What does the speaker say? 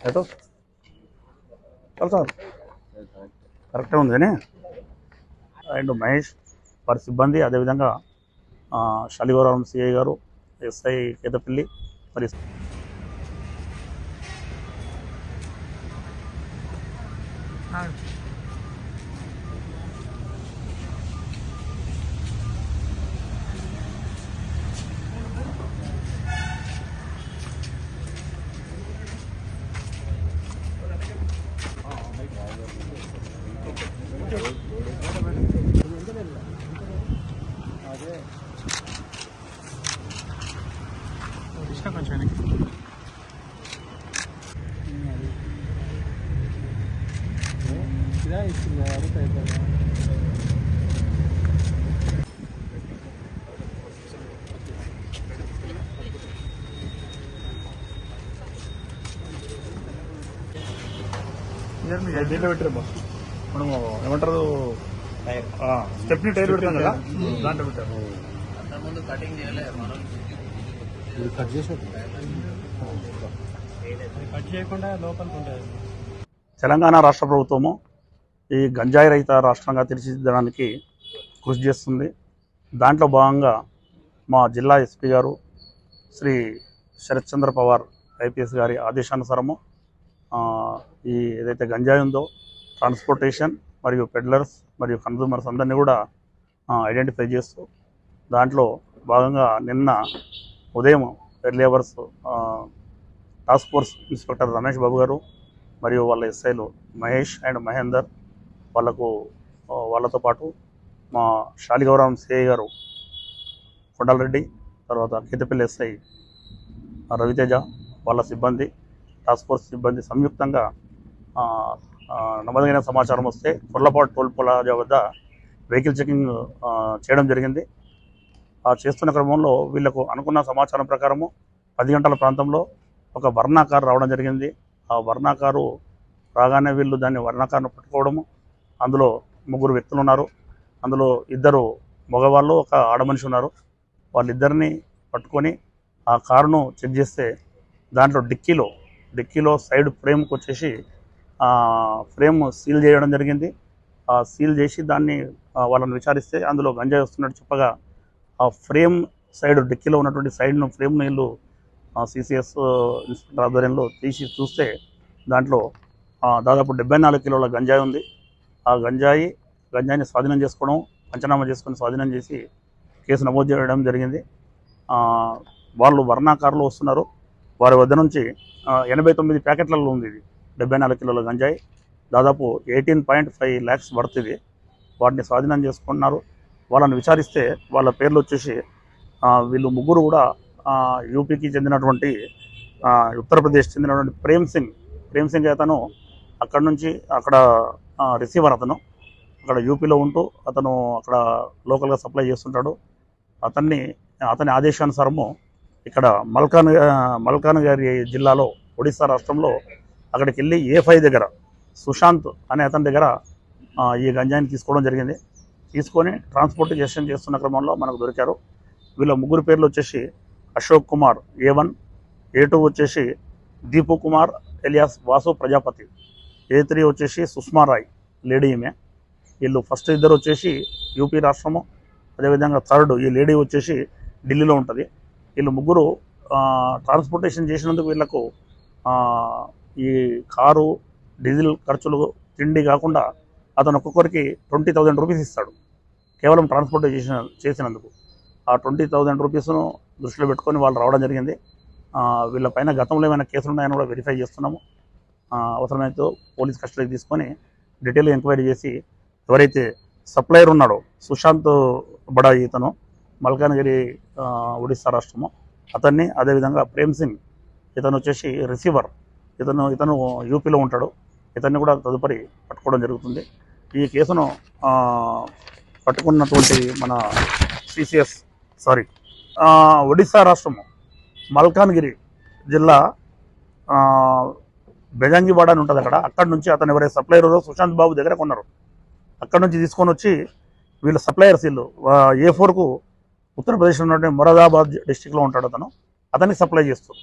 ఎటు సార్ కరెక్టే ఉంది అండ్ మహేష్ వారి సిబ్బంది అదేవిధంగా ఆ, సిఐ గారు ఎస్ఐ కేతపల్లి మరి దీంట్లో పెట్టారు మనము ఏమంటారు స్టెప్ని టైర్ పెడతాం కదా దాంట్లో పెట్టారు కట్ చేసి కట్ చేయకుండా లోపలికి ఉంటుంది తెలంగాణ రాష్ట్ర ప్రభుత్వము ఈ గంజాయి రహిత రాష్ట్రంగా తీర్చిదిద్దడానికి కృషి చేస్తుంది. దాంట్లో భాగంగా మా జిల్లా ఎస్పీ గారు శ్రీ శరత్చంద్ర పవార్ ఐపీఎస్ గారి ఆదేశానుసారము ఈ ఏదైతే గంజాయి ఉందో ట్రాన్స్పోర్టేషన్ మరియు పెడ్లర్స్ మరియు కన్సూమర్స్ అందరినీ కూడా ఐడెంటిఫై చేస్తూ దాంట్లో భాగంగా నిన్న ఉదయం early hours task force inspector Ramesh Babu garu మరియు వాళ్ళ ఎస్ఐలు మహేష్ అండ్ మహేందర్ వాళ్ళకు వాళ్ళతో పాటు మా శాలిగౌరవం సిఐ గారు కొండలరెడ్డి తర్వాత కేతపల్లి ఎస్ఐ రవితేజ వాళ్ళ సిబ్బంది టాస్క్ ఫోర్స్ సిబ్బంది సంయుక్తంగా నమ్మదగిన సమాచారం వస్తే కొర్లపాటు టోల్ ప్లాజా వద్ద వెహికల్ చెకింగ్ చేయడం జరిగింది. ఆ చేస్తున్న క్రమంలో వీళ్ళకు అనుకున్న సమాచారం ప్రకారము పది గంటల ప్రాంతంలో ఒక వర్ణా కారు రావడం జరిగింది. ఆ వర్ణా కారు రాగానే వీళ్ళు దాన్ని వర్ణాకారును పట్టుకోవడము అందులో ముగ్గురు వ్యక్తులు ఉన్నారు. అందులో ఇద్దరు మగవాళ్ళు ఒక ఆడమనిషి ఉన్నారు. వాళ్ళిద్దరిని పట్టుకొని ఆ కారును చెక్ చేస్తే దాంట్లో డిక్కీలో డిక్కీలో సైడ్ ఫ్రేమ్కి వచ్చేసి ఫ్రేమ్ సీల్ చేయడం జరిగింది. ఆ సీల్ చేసి దాన్ని వాళ్ళని విచారిస్తే అందులో గంజాయి వస్తున్నట్టు చెప్పగా ఆ ఫ్రేమ్ సైడ్ డిక్కీలో ఉన్నటువంటి సైడ్ను ఫ్రేమ్ను వీళ్ళు సిసిఎస్ ఇన్స్పెక్టర్ ఆధ్వర్యంలో తీసి చూస్తే దాంట్లో దాదాపు డెబ్బై నాలుగు కిలోల గంజాయి ఉంది. ఆ గంజాయి గంజాయిని స్వాధీనం చేసుకోవడం పంచనామా చేసుకొని స్వాధీనం చేసి కేసు నమోదు చేయడం జరిగింది. వాళ్ళు వర్ణాకారులు వస్తున్నారు. వారి వద్ద నుంచి ఎనభై తొమ్మిది ప్యాకెట్లలో ఉంది ఇది. డెబ్బై నాలుగు కిలోల గంజాయి. దాదాపు ఎయిటీన్ పాయింట్ ఫైవ్ ల్యాక్స్ పడుతుంది. వాటిని స్వాధీనం చేసుకున్నారు. వాళ్ళని విచారిస్తే వాళ్ళ పేర్లు వచ్చేసి వీళ్ళు ముగ్గురు కూడా యూపీకి చెందినటువంటి ఉత్తరప్రదేశ్ చెందినటువంటి ప్రేమ్ సింగ్. ప్రేమ్ సింగ్ అతను అక్కడ నుంచి అక్కడ రిసీవర్ అతను. అక్కడ యూపీలో ఉంటూ అతను అక్కడ లోకల్గా సప్లై చేస్తుంటాడు. అతన్ని అతని ఆదేశానుసారము ఇక్కడ మల్కాన్ మల్కాన్ గారి జిల్లాలో ఒడిస్సా రాష్ట్రంలో అక్కడికి వెళ్ళి ఏ ఫైవ్ దగ్గర సుశాంత్ అనే అతని దగ్గర ఈ గంజాయిని తీసుకోవడం జరిగింది. తీసుకొని ట్రాన్స్పోర్టేషన్ చేస్తున్న క్రమంలో మనకు దొరికారు. వీళ్ళ ముగ్గురు పేర్లు వచ్చేసి Ashok Kumar A one A two వచ్చేసి Deepu Kumar alias Vasu Prajapati. A three వచ్చేసి సుష్మా రాయ్ లేడీ ఈమె. వీళ్ళు ఫస్ట్ ఇద్దరు వచ్చేసి యూపీ రాష్ట్రము అదేవిధంగా థర్డ్ ఈ లేడీ వచ్చేసి ఢిల్లీలో ఉంటుంది. వీళ్ళు ముగ్గురు ట్రాన్స్పోర్టేషన్ చేసినందుకు వీళ్ళకు ఈ కారు డీజిల్ ఖర్చులు తిండి కాకుండా అతను ఒక్కొక్కరికి ట్వంటీ థౌజండ్ రూపీస్ ఇస్తాడు. కేవలం ట్రాన్స్పోర్టేషన్ చేసినందుకు. ఆ ట్వంటీ థౌజండ్ రూపీస్ను దృష్టిలో పెట్టుకొని వాళ్ళు రావడం జరిగింది. వీళ్ళపైన గతంలో ఏమైనా కేసులు ఉన్నాయని కూడా వెరిఫై చేస్తున్నాము. అవసరమైతే పోలీస్ కస్టడీకి తీసుకొని డీటెయిల్ ఎంక్వైరీ చేసి ఎవరైతే సప్లయర్ ఉన్నాడో సుశాంత్ బడా ఇతను మల్కానగిరి ఒడిస్సా రాష్ట్రము అతన్ని అదేవిధంగా ప్రేమ్ సింగ్ ఇతను వచ్చేసి రిసీవర్. ఇతను ఇతను యూపీలో ఉంటాడు. ఇతన్ని కూడా తదుపరి పట్టుకోవడం జరుగుతుంది. ఈ కేసును పట్టుకున్నటువంటి మన సిసిఎస్ సారీ ఒడిస్సా రాష్ట్రము మల్కాన్గిరి జిల్లా బెజంగివాడ అని ఉంటుంది అక్కడ. అక్కడ నుంచి అతను ఎవరైతే సప్లయర్ సుశాంత్ బాబు దగ్గర కొన్నారు. అక్కడ నుంచి తీసుకొని వచ్చి వీళ్ళ సప్లయర్స్ వీళ్ళు ఏ ఫోర్కు ఉత్తరప్రదేశ్లో ఉన్నటువంటి మొరాదాబాద్ డిస్టిక్లో ఉంటాడు అతను. అతనికి సప్లై చేస్తారు.